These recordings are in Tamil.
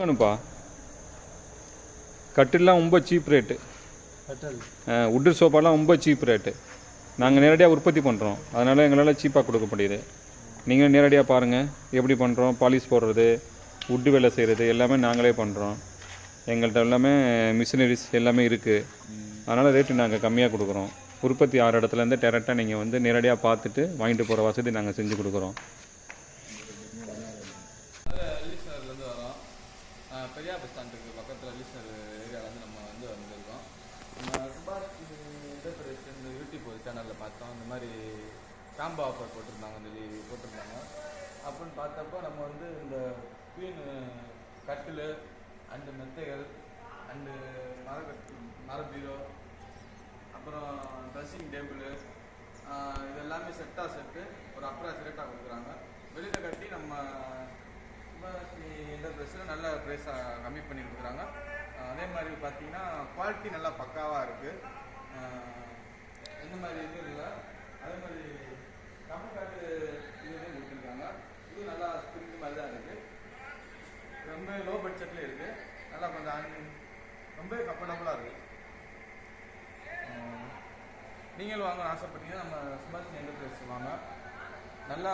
வேணும்ப்பா கட்டில்லாம் ரொம்ப சீப் ரேட்டு கட்டல். உட்டு சோஃபாலாம் ரொம்ப சீப் ரேட்டு நாங்கள் நேரடியாக உற்பத்தி பண்ணுறோம் அதனால் எங்களால் சீப்பாக கொடுக்க முடியுது. நீங்கள் நேரடியாக பாருங்கள் எப்படி பண்ணுறோம் பாலிஷ் போடுறது உட்டு வேலை செய்கிறது எல்லாமே நாங்களே பண்ணுறோம் எங்கள்கிட்ட எல்லாமே மிஷினரிஸ் எல்லாமே இருக்குது அதனால் ரேட்டு நாங்கள் கம்மியாக கொடுக்குறோம். உற்பத்தி ஆறு இடத்துலேருந்து டேரெக்டாக நீங்கள் வந்து நேரடியாக பார்த்துட்டு வாங்கிட்டு போகிற வசதி நாங்கள் செஞ்சு கொடுக்குறோம். சேனலில் பார்த்தோம். இந்த மாதிரி காம்போ ஆஃபர் போட்டிருந்தாங்க சொல்லி போட்டிருந்தாங்க. அப்படின்னு பார்த்தப்போ நம்ம வந்து இந்த குயின் கட்டில் அண்டு மெத்தைகள் அண்டு மரக்கட்டு மர பீரோ அப்புறம் ட்ரெஸ்ஸிங் டேபிள் இது எல்லாமே செட்டாக செட்டு ஒரு அப்ராக்ஸ் ரேட்டாக கொடுக்குறாங்க. வெளியில் கட்டி நம்ம எந்த ட்ரெஸ்ஸில் நல்ல ப்ரைஸாக கம்மி பண்ணி கொடுக்குறாங்க. அதே மாதிரி பார்த்தீங்கன்னா குவாலிட்டி நல்லா பக்காவாக இருக்குது எந்த மாதிரி இது இல்லை. அதே மாதிரி கம்மி காட்டு கொடுத்துருக்காங்க. இது நல்லா ஸ்பிரிங் மாதிரி தான் இருக்குது ரொம்ப லோ பட்ஜெட்லேயே இருக்குது நல்லா கொஞ்சம் ரொம்ப கம்ஃபர்டபுளாக இருக்குது நீங்களும் வாங்கணும்னு ஆசைப்பட்டீங்கன்னா நம்ம சுபாஷ் என்டர்பிரைஸ் வாங்க. நல்லா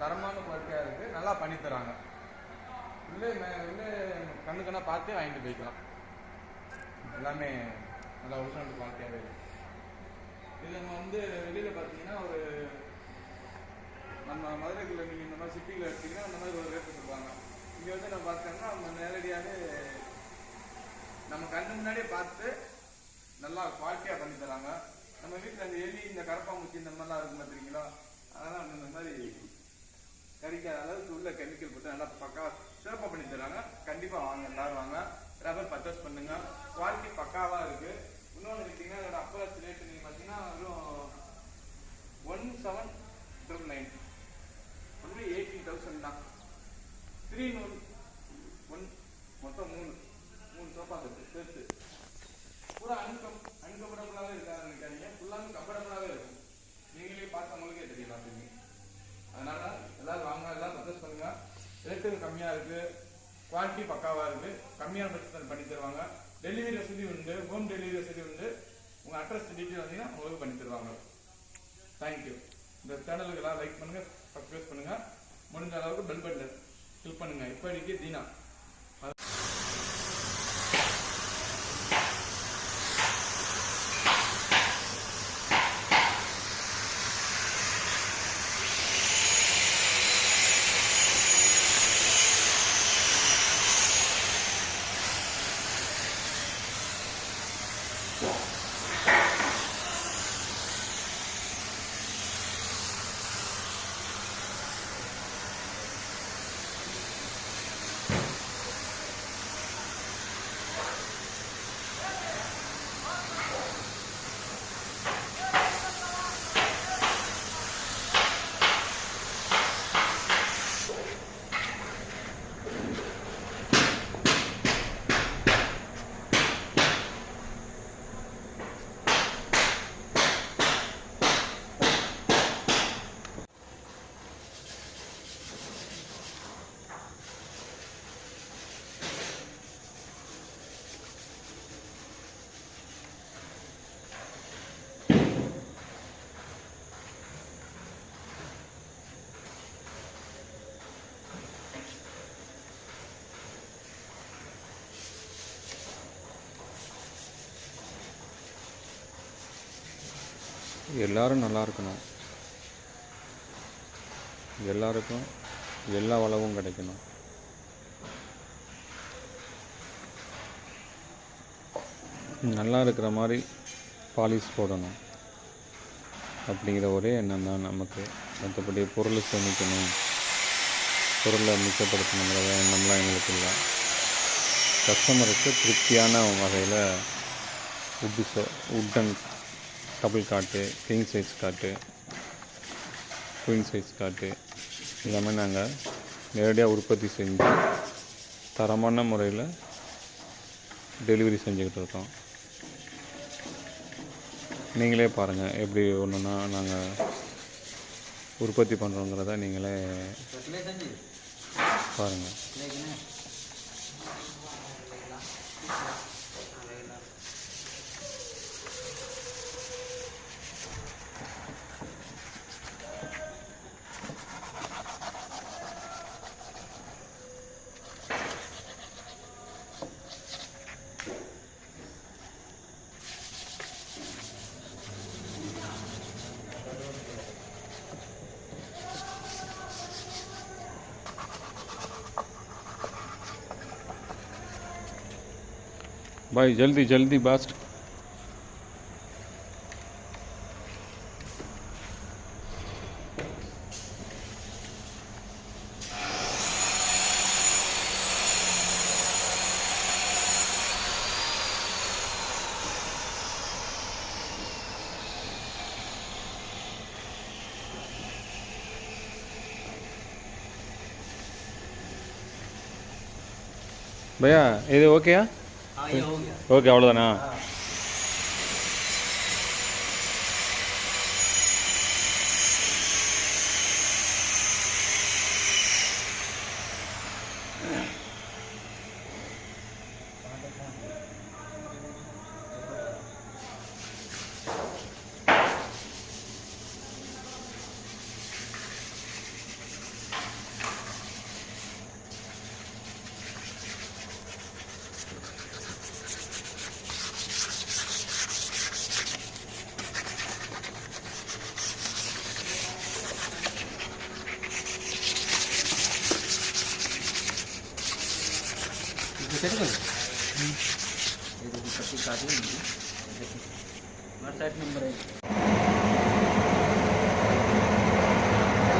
தரமான குவாலிட்டியாக இருக்குது நல்லா பண்ணித்தராங்க உள்ளே மே- உள்ளே கண்ணு கண்ணாக பார்த்தே வாங்கிட்டு போய்க்கலாம். எல்லாமே நல்லா ஒரிஜினல் குவாலிட்டியாகவே இருக்குது இது நம்ம வந்து வெளியில் பார்த்தீங்கன்னா ஒரு நம்ம மதுரைக்குள்ள நீங்கள் இந்த மாதிரி சிட்டியில் எடுத்தீங்கன்னா அந்த மாதிரி ஒரு ரேட்டு கொடுப்பாங்க. இங்கே வந்து நம்ம பார்த்தோம்னா நம்ம நேரடியாகவே நம்ம கண்ணு முன்னாடியே பார்த்து நல்லா குவாலிட்டியாக பண்ணி தராங்க. நம்ம வீட்டில் அந்த எலி இந்த கரப்பாம்பூச்சி இந்த மாதிரிலாம் இருக்கும் பார்த்துருக்கீங்களா அதெல்லாம் இந்த மாதிரி கறிக்காத அளவுக்கு உள்ள கெமிக்கல் போட்டு நல்லா பக்கா சிறப்பாக பண்ணி தராங்க. கண்டிப்பாக வாங்க எல்லாரும் வாங்க. ரப்பர் பர்ச்சேஸ் பண்ணுங்க. குவாலிட்டி பக்காவாக இருக்குது இன்னொன்று பார்த்தீங்கன்னா அதோட approach rate one seven triple nine only eighteen thousand தான். த்ரீ நூல் ஒன் மொத்தம் மூணு மூணு சோஃபா செட்டு சேர்த்து பூரா அன்கம் அன்கம்ஃபர்டபுளாகவே இருக்காது நினைக்காதீங்க. ஃபுல்லாக கம்ஃபர்டபுளாகவே இருக்கும். நீங்களே பார்த்தவங்களுக்கே தெரியல அப்படின்னு அதனால எல்லாரும் வாங்க எல்லாரும் பர்ச்சேஸ் பண்ணுங்க. ரேட்டு கம்மியாக இருக்கு. குவாலிட்டி பக்காவாக இருக்கு. கம்மியான பட்சத்தில் பண்ணி தருவாங்க. டெலிவரி வசதி உண்டு. ஹோம் டெலிவரி வசதி உண்டு உங்க அட்ரஸ் டீட்டெயில் வந்தீங்கன்னா உங்களுக்கு பண்ணி தருவாங்க தேங்க்யூ இந்த சேனலுக்கு எல்லாம் லைக் பண்ணுங்க சப்ஸ்கிரைப் பண்ணுங்க முடிஞ்ச அளவுக்கு பெல் பட்டன் கிளிக் பண்ணுங்க இப்போதைக்கு தீனா எல்லாரும் நல்லா இருக்கணும். எல்லாருக்கும் எல்லா வளவும் கிடைக்கணும். நல்லா இருக்கிற மாதிரி பாலிஷ் போடணும். அப்படிங்கிற ஒரே எண்ணம் தான் நமக்கு. மற்றபடி பொருளை சேமிக்கணும். பொருளை மிச்சப்படுத்தணுங்கிற எண்ணம்லாம் எங்களுக்கு இல்லை. கஸ்டமருக்கு திருப்தியான வகையில் wood so wooden double cot king size cot queen size cot எல்லாமே நாங்கள் நேரடியாக உற்பத்தி செஞ்சு தரமான முறையில் டெலிவரி செஞ்சுக்கிட்டு இருக்கோம். நீங்களே பாருங்கள் எப்படி ஒன்றுனா நாங்கள் உற்பத்தி பண்ணுறோங்கிறத நீங்களே பாருங்கள் भाई जल्दी जल्दी बास्ट भैया ये ओके है? हाँ? ஓகே அவ்வளோதானா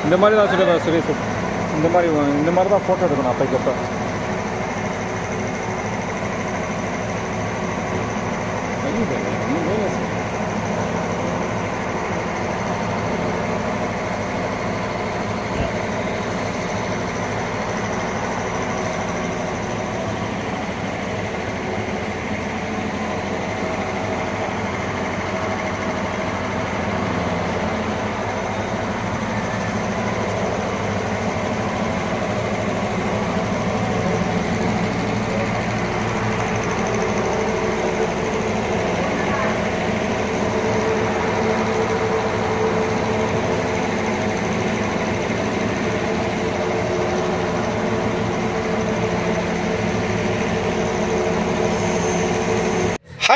இந்த மாதிரி தான் சுரேஷ் சுரேஷ் இந்த மாதிரி இந்த மாதிரி தான் ஃபோட்டோ எடுக்கணும் அப்பைக்கப்போ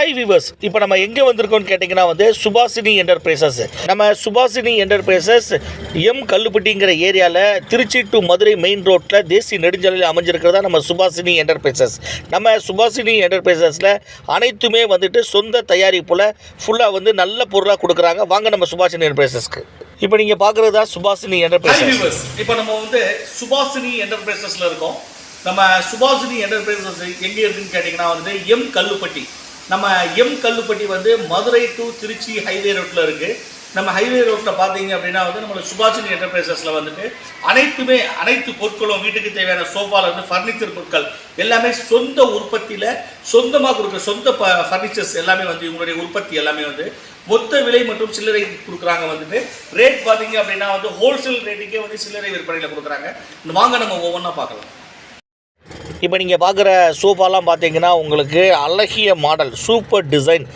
ஹாய் வியூவர்ஸ் இப்போ நம்ம எங்கே வந்திருக்கோம்னு கேட்டிங்கன்னா வந்து சுபாசினி என்டர்பிரைசஸ் நம்ம சுபாசினி என்டர்பிரைசஸ் எம் கல்லுப்பட்டிங்கிற ஏரியாவில் திருச்சி டு மதுரை மெயின் ரோட்டில் தேசிய நெடுஞ்சாலையில் அமைஞ்சிருக்கிறதா நம்ம சுபாசினி என்டர்பிரைசஸ் நம்ம சுபாசினி என்டர்பிரைசஸில் அனைத்துமே வந்துட்டு சொந்த தயாரிப்பில் ஃபுல்லாக வந்து நல்ல பொருளாக கொடுக்குறாங்க. வாங்க நம்ம சுபாசினி என்டர்பிரைசஸ்க்கு இப்போ நீங்கள் பார்க்குறது தான் சுபாசினி என்டர்பிரைசஸ் இப்போ நம்ம வந்து சுபாசினி என்டர்பிரைசஸில் இருக்கோம். நம்ம சுபாசினி என்டர்பிரைசஸ் எங்கே இருக்குன்னு கேட்டிங்கன்னா வந்து எம் கல்லுப்பட்டி. நம்ம எம் கல்லுப்பட்டி வந்து மதுரை டு திருச்சி ஹைவே ரோட்டில் இருக்குது நம்ம ஹைவே ரோட்டில் பார்த்தீங்க அப்படின்னா வந்து நம்மளோட சுபாஷினி என்டர்பிரைசஸில் வந்துட்டு அனைத்துமே அனைத்து பொருட்களும் வீட்டுக்கு தேவையான சோஃபாலேருந்து ஃபர்னிச்சர் பொருட்கள் எல்லாமே சொந்த உற்பத்தியில் சொந்தமாக கொடுக்குற சொந்த ப ஃபர்னிச்சர்ஸ் எல்லாமே வந்து இவங்களுடைய உற்பத்தி எல்லாமே வந்து மொத்த விலை மற்றும் சில்லறை கொடுக்குறாங்க வந்துட்டு. ரேட் பார்த்தீங்க அப்படின்னா வந்து ஹோல்சேல் ரேட்டுக்கே வந்து சில்லறை விற்பனையில் கொடுக்குறாங்க. வாங்க நம்ம ஒவ்வொன்றா பார்க்கலாம். இப்போ நீங்கள் பார்க்குற சோஃபாலாம் பார்த்தீங்கன்னா உங்களுக்கு அழகிய மாடல் சூப்பர் டிசைன்.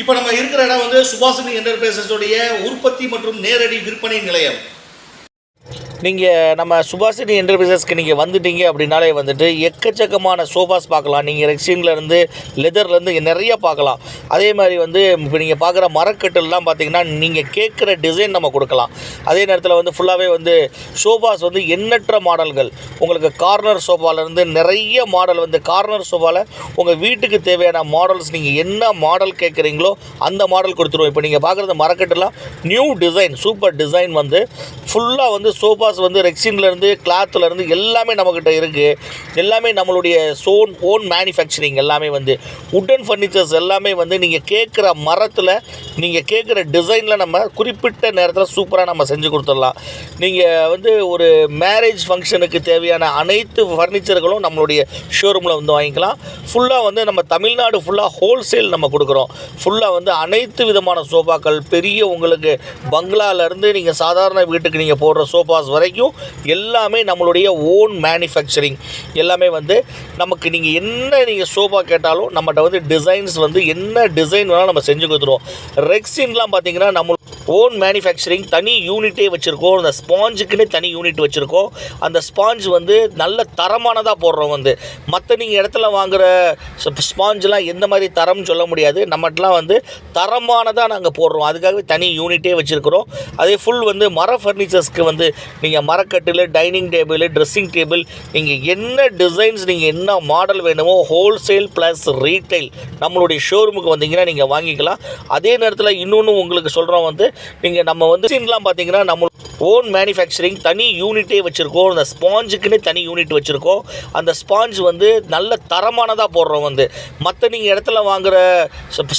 இப்போ நம்ம இருக்கிற இடம் வந்து சுபாஷினி என்டர்பிரைசஸோடைய உற்பத்தி மற்றும் நேரடி விற்பனை நிலையம். நீங்கள் நம்ம சுபாஷினி என்டர்பிரைசஸ்க்கு நீங்கள் வந்துட்டீங்க அப்படின்னாலே வந்துட்டு எக்கச்சக்கமான சோஃபாஸ் பார்க்கலாம். நீங்கள் ரெக்ஸின்லேருந்து லெதர்லேருந்து நிறைய பார்க்கலாம். அதே மாதிரி வந்து இப்போ நீங்கள் பார்க்குற மரக்கட்டெல்லாம் பார்த்தீங்கன்னா நீங்கள் கேட்குற டிசைன் நம்ம கொடுக்கலாம். அதே நேரத்தில் வந்து ஃபுல்லாகவே வந்து சோஃபாஸ் வந்து எண்ணற்ற மாடல்கள். உங்களுக்கு கார்னர் சோஃபாலேருந்து நிறைய மாடல் வந்து கார்னர் சோஃபாவில் உங்கள் வீட்டுக்கு தேவையான மாடல்ஸ் நீங்கள் என்ன மாடல் கேட்குறீங்களோ அந்த மாடல் கொடுத்துருவோம். இப்போ நீங்கள் பார்க்குறது மரக்கட்டெல்லாம் நியூ டிசைன் சூப்பர் டிசைன் வந்து ஃபுல்லாக வந்து சோஃபா சோஃபாஸ் வந்து ரெக்ஸின்லேருந்து கிளாத்துலேருந்து எல்லாமே நம்மக்கிட்ட இருக்குது எல்லாமே நம்மளுடைய சோன் ஓன் மேனுஃபேக்சரிங் எல்லாமே வந்து. உட்டன் ஃபர்னிச்சர்ஸ் எல்லாமே வந்து நீங்கள் கேட்குற மரத்தில் நீங்கள் கேட்குற டிசைனில் நம்ம குறிப்பிட்ட நேரத்தில் சூப்பராக நம்ம செஞ்சு கொடுத்துடலாம். நீங்கள் வந்து ஒரு மேரேஜ் ஃபங்க்ஷனுக்கு தேவையான அனைத்து ஃபர்னிச்சர்களும் நம்மளுடைய ஷோரூமில் வந்து வாங்கிக்கலாம். ஃபுல்லாக வந்து நம்ம தமிழ்நாடு ஃபுல்லாக ஹோல்சேல் நம்ம கொடுக்குறோம். ஃபுல்லாக வந்து அனைத்து விதமான சோஃபாக்கள் பெரிய உங்களுக்கு பங்களாலேருந்து நீங்கள் சாதாரண வீட்டுக்கு நீங்கள் போடுற சோஃபாஸ் வரைக்கும் எல்லாமே நம்மளுடைய ஓன் மேனுஃபேக்சரிங் எல்லாமே வந்து நமக்கு நீங்கள் என்ன நீங்கள் சோஃபா கேட்டாலும் நம்மகிட்ட வந்து டிசைன்ஸ் வந்து என்ன டிசைன் வேணாலும் நம்ம செஞ்சு கொடுத்துருவோம். ரெக்ஸின்லாம் பார்த்தீங்கன்னா நம்ம ஓன் மேனுஃபேக்சரிங் தனி யூனிட்டே வச்சுருக்கோம். அந்த ஸ்பாஞ்சுக்குன்னு தனி யூனிட் வச்சுருக்கோம். அந்த ஸ்பாஞ்ச் வந்து நல்ல தரமானதாக போடுறோம் வந்து. மற்ற நீங்கள் இடத்துல வாங்குகிற ஸ்பாஞ்செலாம் எந்த மாதிரி தரம்னு சொல்ல முடியாது. நம்மட்டெலாம் வந்து தரமானதாக நாங்கள் போடுறோம். அதுக்காகவே தனி யூனிட்டே வச்சுருக்கிறோம். அதே ஃபுல் வந்து மர ஃபர்னிச்சர்ஸ்க்கு வந்து நீங்கள் மரக்கட்டில் டைனிங் டேபிள் ட்ரெஸ்ஸிங் டேபிள் நீங்கள் என்ன டிசைன்ஸ் நீங்கள் என்ன மாடல் வேணுமோ ஹோல்சேல் ப்ளஸ் ரீட்டைல் நம்மளுடைய ஷோரூமுக்கு வந்தீங்கன்னா நீங்கள் வாங்கிக்கலாம். அதே நேரத்தில் இன்னொன்று உங்களுக்கு சொல்கிறோம் வந்து நீங்கள் நம்ம வந்து சீன்லாம் பார்த்தீங்கன்னா நம்ம ஓன் மேனுஃபேக்சரிங் தனி யூனிட்டே வச்சுருக்கோம். அந்த ஸ்பாஞ்சுக்குன்னு தனி யூனிட் வச்சுருக்கோம். அந்த ஸ்பாஞ்ச் வந்து நல்ல தரமானதாக போடுறோம் வந்து. மற்ற நீங்கள் இடத்துல வாங்குகிற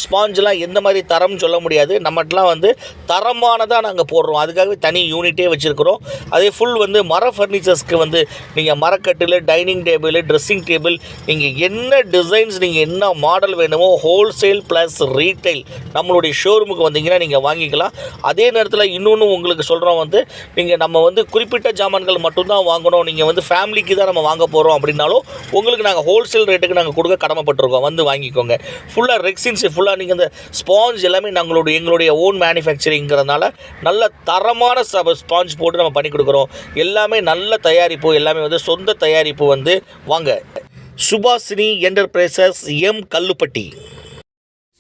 ஸ்பாஞ்செலாம் எந்த மாதிரி தரம்னு சொல்ல முடியாது. நம்மட்டெலாம் வந்து தரமானதாக நாங்கள் போடுறோம். அதுக்காகவே தனி யூனிட்டே வச்சுருக்கிறோம். அதே ஃபுல் வந்து மர ஃபர்னிச்சர்ஸ்க்கு வந்து நீங்கள் மரக்கட்டில் டைனிங் டேபிள் ட்ரெஸ்ஸிங் டேபிள் நீங்கள் என்ன டிசைன்ஸ் நீங்கள் என்ன மாடல் வேணுமோ ஹோல்சேல் ப்ளஸ் ரீட்டைல் நம்மளுடைய ஷோரூமுக்கு வந்தீங்கன்னா நீங்கள் வாங்கிக்கலாம். அதே நேரத்தில் இன்னொன்று உங்களுக்கு சொல்கிறோம் வந்து நீங்கள் நம்ம வந்து குறிப்பிட்ட ஜாமான்கள் மட்டும்தான் வாங்கணும். நீங்கள் வந்து ஃபேமிலிக்கு தான் நம்ம வாங்க போகிறோம் அப்படின்னாலும் உங்களுக்கு நாங்கள் ஹோல்சேல் ரேட்டுக்கு நாங்கள் கொடுக்க கடமைப்பட்டிருக்கோம். வந்து வாங்கிக்கோங்க. ஃபுல்லாக ரெக்ஸின்ஸ் ஃபுல்லாக நீங்கள் இந்த ஸ்பாஞ்ச் எல்லாமே நாங்களுடைய எங்களுடைய ஓன் மேனுஃபேக்சரிங்கிறதுனால நல்ல தரமான ஸ்பாஞ்ச் போட்டு நம்ம பண்ணி கொடுக்குறோம். எல்லாமே நல்ல தயாரிப்பு எல்லாமே வந்து சொந்த தயாரிப்பு வந்து வாங்க. Subhashini enterprises M Kallupatti.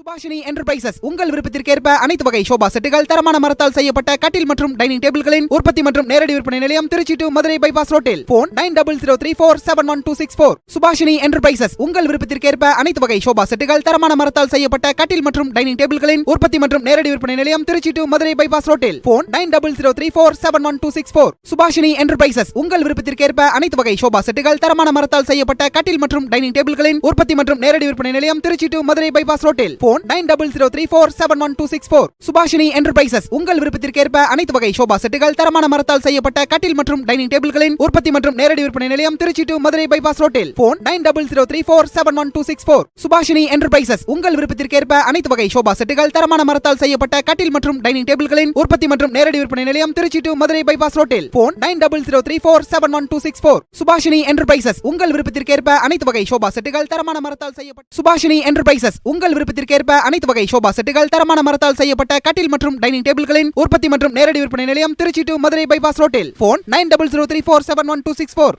Subhashini enterprises உங்கள் விருப்பத்திற்கேற்ப அனைத்து வகை ஷோபா செட்டுகள் தரமான மரத்தால் செய்யப்பட்ட கட்டில் மற்றும் டைனிங் டேபிள்களின் உற்பத்தி மற்றும் நேரடி விற்பனை நிலையம் திருச்சி டு மதுரை பைபாஸ் ரோட்டில். Phone nine double zero three four seven one two six four Subhashini enterprises உங்கள் விருப்பத்திற்கேற்ப அனைத்து வகை ஷோபா செட்டுகள் தரமான மரத்தால் செய்யப்பட்ட கட்டில் மற்றும் டைனிங் டேபிள்களின் உற்பத்தி மற்றும் நேரடி விற்பனை நிலையம் திருச்சி டு மதுரை பைபாஸ் ரோட்டில். Phone nine double zero three four seven one two six four Subhashini enterprises உங்கள் விருப்பத்திற்கேற்ப அனைத்து வகை ஷோபா செட்டுகள் தரமான மரத்தால் செய்யப்பட்ட கட்டில் மற்றும் டைனிங் டேபிள்களின் உற்பத்தி மற்றும் நேரடி விற்பனை நிலையம் திருச்சி டு மதுரை பைபாஸ் ரோட்டில். Phone phone nine double zero three four seven one two six four. Subhashini enterprises உங்கள் விருப்பத்திற்கேற்ப அனைத்து வகை ஷோபா செட்டுகள் தரமான மரத்தால் செய்யப்பட்ட கட்டில் மற்றும் டைனிங் டேபிள்களின் உற்பத்தி மற்றும் நேரடி விற்பனை நிலையம் திருச்சி டு மதுரை பைபாஸ் ரோட்டில். Phone nine double zero three four seven one two six four. Subhashini enterprises உங்கள் விருப்பத்திற்கேற்ப அனைத்து வகை ஷோபா செட்டுகள் தரமான மரத்தால் செய்யப்பட்ட கட்டில் மற்றும் டைனிங் டேபிள்களின் உற்பத்தி மற்றும் நேரடி விற்பனை நிலையம் திருச்சி டு மதுரை பைபாஸ் ரோட்டில். Phone nine double zero three four seven one two six four. Subhashini enterprises உங்கள் விருப்பத்திற்கேற்ப அனைத்து வகை ஷோபா செட்டுகள் தரமான மரத்தால் செய்யப்பட்ட சுபாஷினி என்டர்பிரைசஸ் உங்கள் விருப்பத்திற்கேற்ப அனைத்து வகை ஷோபா செட்டுகள் தரமான மரத்தால் செய்யப்பட்ட கட்டில் மற்றும் டைனிங் டேபிள்களின் உற்பத்தி மற்றும் நேரடி விற்பனை நிலையம் திருச்சி டு மதுரை பைபாஸ் ரோட்டில். Phone nine double zero three four seven one two six four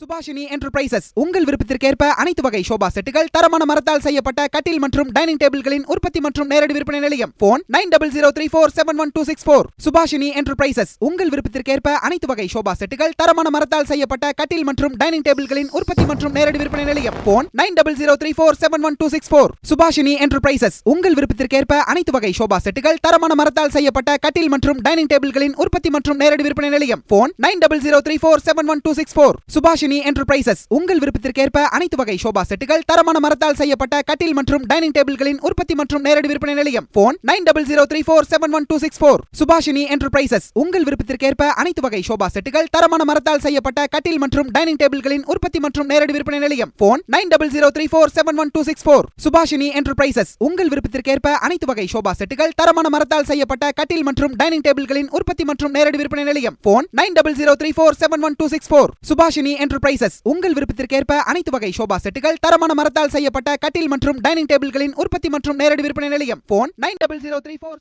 Subhashini enterprises உங்கள் விருப்பத்திற்கேற்ப அனைத்து வகை ஷோபா செட்டுகள் தரமான மரத்தால் செய்யப்பட்ட கட்டில் மற்றும் டைனிங் டேபிள்களின் உற்பத்தி மற்றும் நேரடி விற்பனை நிலையம். Phone nine double zero three four seven one two six four Subhashini enterprises உங்கள் விருப்பத்திற்கேற்ப அனைத்து வகை ஷோபா செட்டுகள் தரமான மரத்தால் செய்யப்பட்ட கட்டில் மற்றும் டைனிங் டேபிள்களின் உற்பத்தி மற்றும் நேரடி விற்பனை நிலையம். Phone nine double zero three four seven one two six four Subhashini enterprises உங்கள் விருப்பத்திற்கேற்ப அனைத்து வகை ஷோபா செட்டுகள் தரமான மரத்தால் செய்யப்பட்ட கட்டில் மற்றும் டைனிங் டேபிள்களின் உற்பத்தி மற்றும் நேரடி விற்பனை நிலையம். Phone nine double zero three four seven one two six four Subhashini enterprises உங்கள் விருப்பத்திற்கேற்ப அனைத்து வகை ஷோபா செட்டுகள் தரமான மரத்தால் செய்யப்பட்ட கட்டில் மற்றும் டைனிங் டேபிள்களின் உற்பத்தி மற்றும் நேரடி விற்பனை நிலையம். Phone nine double zero three four seven one two six four. Subhashini enterprises உங்கள் விருப்பத்திற்கேற்ப அனைத்து வகை ஷோபா செட்டுகள் தரமான மரத்தால் செய்யப்பட்ட கட்டில் மற்றும் டைனிங் டேபிள்களின் உற்பத்தி மற்றும் நேரடி விற்பனை நிலையம். Phone nine double zero three four seven one two six four. Subhashini enterprises உங்கள் விருப்பத்திற்கேற்ப அனைத்து வகை ஷோபா செட்டுகள் தரமான மரத்தால் செய்யப்பட்ட கட்டில் மற்றும் டைனிங் டேபிள்களின் உற்பத்தி மற்றும் நேரடி விற்பனை நிலையம். Phone nine double zero three four seven one two six four. Subhashini prices உங்கள் விருப்பத்திற்கேற்ப அனைத்து வகை ஷோபா செட்டுகள் தரமான மரத்தால் செய்யப்பட்ட கட்டில் மற்றும் டைனிங் டேபிள்களின் உற்பத்தி மற்றும் நேரடி விற்பனை நிலையம். Phone nine double zero three four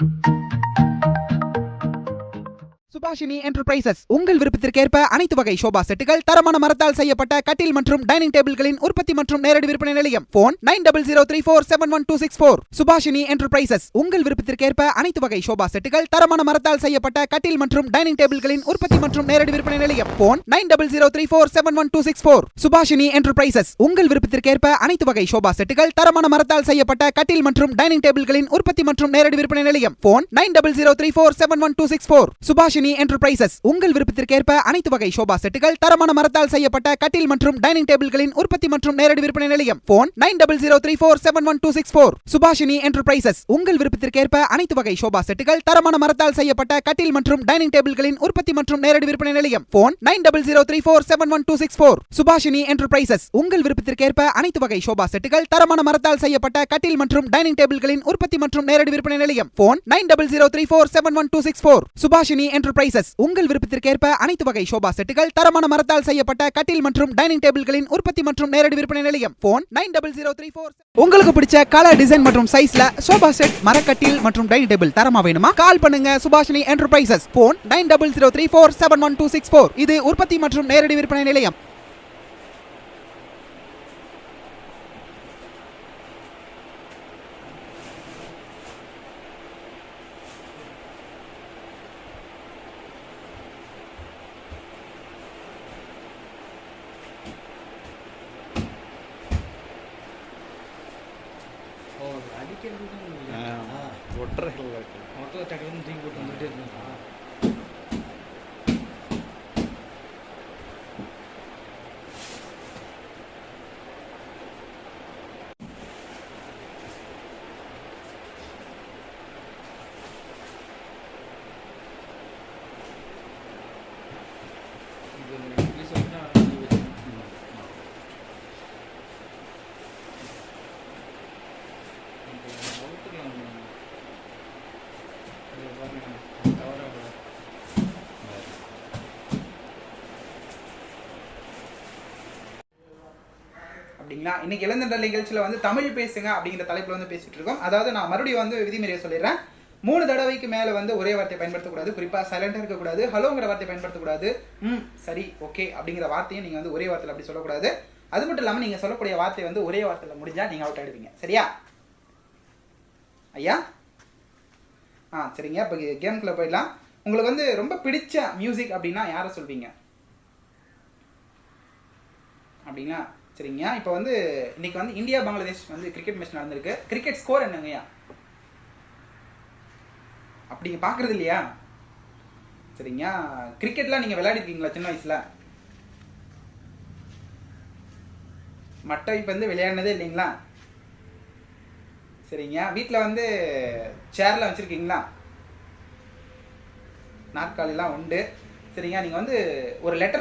thank you Subhashini enterprises உங்கள் விருப்பத்திற்கேற்ப அனைத்து வகை சோபா செட்டுகள் தரமான மரத்தால் செய்யப்பட்ட கட்டில் மற்றும் டைனிங் டேபிள்களின் உற்பத்தி மற்றும் நேரடி விற்பனை நிலையம். Phone nine double zero three four seven one two six four Subhashini enterprises உங்கள் விருப்பத்திற்கேற்ப அனைத்து வகை சோபா செட்டுகள் தரமான மரத்தால் செய்யப்பட்ட கட்டில் மற்றும் டைனிங் டேபிள்களின் உற்பத்தி மற்றும் நேரடி விற்பனை நிலையம். Phone nine double zero three four seven one two six four Subhashini enterprises உங்கள் விருப்பத்திற்கேற்ப அனைத்து வகை சோபா செட்டுகள் தரமான மரத்தால் செய்யப்பட்ட கட்டில் மற்றும் டைனிங் டேபிள்களின் உற்பத்தி மற்றும் நேரடி விற்பனை நிலையம். Phone nine double zero three four seven one two six four Subhashini enterprises உங்கள் விருப்பத்திற்கேற்ப அனைத்து வகை சோபா செட்டுகள் தரமான மரத்தால் செய்யப்பட்ட கட்டில் மற்றும் டைனிங் டேபிள்களின் உற்பத்தி மற்றும் நேரடி விற்பனை நிலையம். Phone nine double zero three four seven one two six four Subhashini enterprises உங்கள் விருப்பத்திற்கேற்ப அனைத்து வகை சோபா செட்டுகள் தரமான மரத்தால் செய்யப்பட்ட கட்டில் மற்றும் டைனிங் டேபிள்களின் உற்பத்தி மற்றும் நேரடி விற்பனை நிலையம். Phone nine double zero three four seven one two six four Subhashini enterprises உங்கள் விருப்பத்திற்கேற்ப அனைத்து வகை சோபா செட்டுகள் தரமான மரத்தால் செய்யப்பட்ட கட்டில் மற்றும் டைனிங் டேபிள்களின் உற்பத்தி மற்றும் நேரடி விற்பனை நிலையம். Phone nine double zero three four seven one two six four Subhashini enterprises உங்கள் விருப்பத்திற்கேற்ப அனைத்து வகை சோபா செட்டுகள் தரமான மரத்தால் செய்யப்பட்ட கட்டில் மற்றும் டைனிங் டேபிள்களின் உற்பத்தி மற்றும் நேரடி விற்பனை நிலையம். Phone nine double zero three four உங்களுக்கு பிடிச்ச கலர் டிசைன் மற்றும் சைஸ்ல சோபா செட் மரக்கட்டில் மற்றும் டைனிங் டேபிள் தரமா வேணுமா? கால் பண்ணுங்க Subhashini enterprises phone nine double zero three four seven one two six four. இது உற்பத்தி மற்றும் நேரடி விற்பனை நிலையம். மொத்தம் டக்குன்னு தூக்கி போட்டு வந்துட்டே அப்படிங்களா? இன்னைக்கு இளந்தண்டல் நிகழ்ச்சியில் வந்து தமிழ் பேசுங்க அப்படிங்கிற தலைப்பில் வந்து பேசிட்டு இருக்கோம். அதாவது நான் மறுபடியும் வந்து விதிமுறையை சொல்லிடுறேன். மூணு தடவைக்கு மேலே வந்து ஒரே வார்த்தையை பயன்படுத்தக்கூடாது. குறிப்பாக சைலண்டாக இருக்கக்கூடாது. ஹலோங்கிற வார்த்தை பயன்படுத்தக்கூடாது. ம் சரி ஓகே அப்படிங்கிற வார்த்தையை நீங்கள் வந்து ஒரே வார்த்தையில் அப்படி சொல்லக்கூடாது. அது மட்டும் இல்லாமல் நீங்கள் சொல்லக்கூடிய வார்த்தை வந்து ஒரே வார்த்தையில் முடிஞ்சால் நீங்கள் அவுட் ஆகிடுவீங்க சரியா? ஐயா? ஆ சரிங்க. இப்போ கேம்குள்ளே போயிடலாம். உங்களுக்கு வந்து ரொம்ப பிடிச்ச மியூசிக் அப்படின்னா யாரை சொல்வீங்க? அப்படிங்களா? சரிங்க. இப்போ வந்து இன்னைக்கு வந்து இந்தியா பங்களாதேஷ் வந்து கிரிக்கெட் மேட்ச் நடந்திருக்கு. கிரிக்கெட் ஸ்கோர் என்னங்கய்யா? அப்படிங்க பார்க்குறது இல்லையா? சரிங்க. கிரிக்கெட்லாம் நீங்கள் விளையாடிருக்கீங்களா சின்ன வயசில்? மட்டை இப்போ வந்து விளையாடினதே இல்லைங்களா? சரிங்க. வீட்டில் வந்து சேர்லாம் வச்சுருக்கீங்களா? நாற்காலிலாம் உண்டு. சரிங்க. நீங்கள் வந்து ஒரு லெட்டர்